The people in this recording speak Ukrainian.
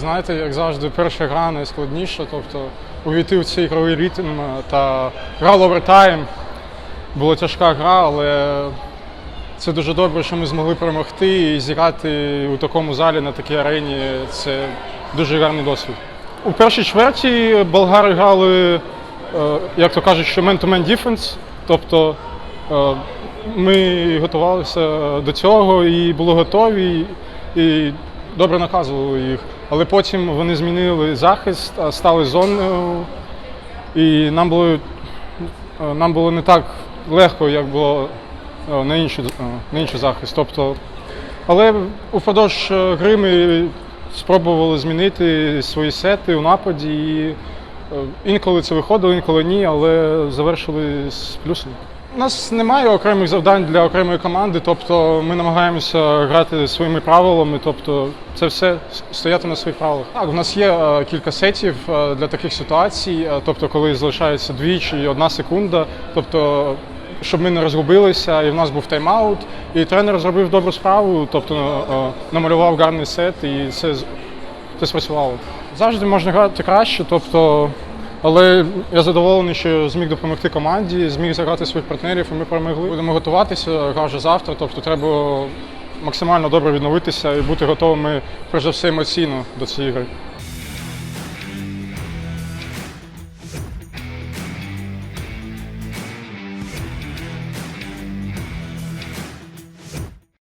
Знаєте, як завжди, перша гра найскладніша, тобто увійти в цей ігровий ритм е, та грали овертайм. Була тяжка гра, але це дуже добре, що ми змогли перемогти і зіграти у такому залі на такій арені. Це дуже гарний досвід. У першій чверті болгари грали, е, як то кажуть, що man-to-man defense, тобто е, ми готувалися до цього і були готові, і добре наказували їх. Але потім вони змінили захист, стали зоною, і нам було, е, нам було не так легко, як було е, на інший, е, на інший захист. Тобто, але упродовж гри ми спробували змінити свої сети у нападі. І інколи це виходило, інколи ні, але завершили з плюсом. У нас немає окремих завдань для окремої команди, тобто ми намагаємося грати своїми правилами, тобто це все стояти на своїх правилах. Так, в нас є е, кілька сетів е, для таких ситуацій, е, тобто коли залишається дві чи одна секунда, тобто щоб ми не розгубилися, і в нас був тайм-аут, і тренер зробив добру справу, тобто намалював гарний сет, і це, це спрацювало. Завжди можна грати краще, тобто, але я задоволений, що зміг допомогти команді, зміг заграти своїх партнерів, і ми перемогли. Будемо готуватися, гра вже завтра, тобто треба максимально добре відновитися і бути готовими, перш за все, емоційно до цієї гри.